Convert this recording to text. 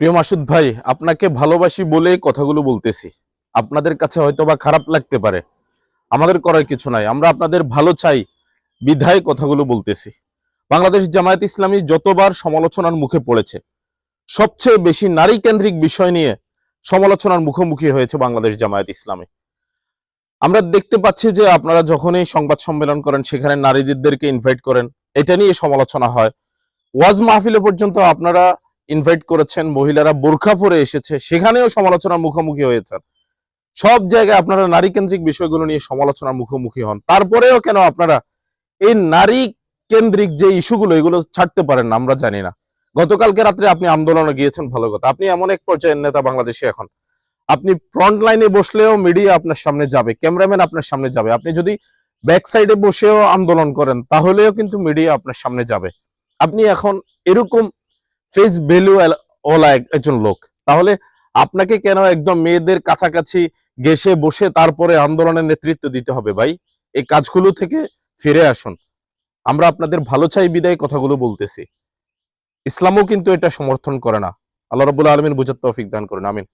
প্রিয় মাসুদ ভাই, আপনাকে ভালোবাসি বলে কথাগুলো বলতেছি। আপনাদের কাছে হয়তো বা খারাপ লাগতে পারে। আমাদের করার কিছু নাই। আমরা আপনাদের ভালো চাই, বিধায় কথাগুলো বলতেছি। বাংলাদেশ জামায়াত ইসলামী যতবার সমালোচনার মুখে পড়েছে, সবচেয়ে বেশি নারী কেন্দ্রিক বিষয় নিয়ে সমালোচনার মুখোমুখি হয়েছে বাংলাদেশ জামায়াত ইসলামী। আমরা দেখতে পাচ্ছি যে আপনারা যখনই সংবাদ সম্মেলন করেন, সেখানে নারীদেরকে ইনভাইট করেন, এটা নিয়ে সমালোচনা হয়। ওয়াজ মাহফিলে পর্যন্ত আপনারা ইনভাইট করেছেন, মহিলারা বোরখা পরে এসেছে, সেখানেও সমালোচনার মুখোমুখি হয়েছেন। সব জায়গায় আপনারা নারী কেন্দ্রিক বিষয়গুলো নিয়ে সমালোচনার মুখোমুখি হন। তারপরেও কেন আপনারা এই নারী কেন্দ্রিক যে ইস্যুগুলো, এগুলো ছাড়তে পারেন না, আমরা জানি না। গতকালকে রাত্রে আপনি আন্দোলনে গিয়েছেন, ভালো কথা। আপনি এমন এক পর্যায়ের নেতা বাংলাদেশে এখন। আপনি ফ্রন্ট লাইনে বসলেও মিডিয়া আপনার সামনে যাবে ক্যামেরাম্যান আপনার সামনে যাবে। আপনি যদি ব্যাক সাইডে বসেও আন্দোলন করেন, তাহলেও কিন্তু মিডিয়া আপনার সামনে যাবে। আপনি এখন এরকম ফেস ভ্যালু ওলা এক- একজন লোক। তাহলে আপনাকে কেন একদম মেয়েদের কাছাকাছি গেসে বসে তারপরে আন্দোলনের নেতৃত্ব দিতে হবে ভাই? এই কাজগুলো থেকে ফিরে আসুন। আমরা আপনাদের ভালো চাই বিদায় কথাগুলো বলতেছি। ইসলামও কিন্তু এটা সমর্থন করে না। আল্লাহ রবুল্লা আলমিন বুঝার তৌফিক দান করেন। আমিন।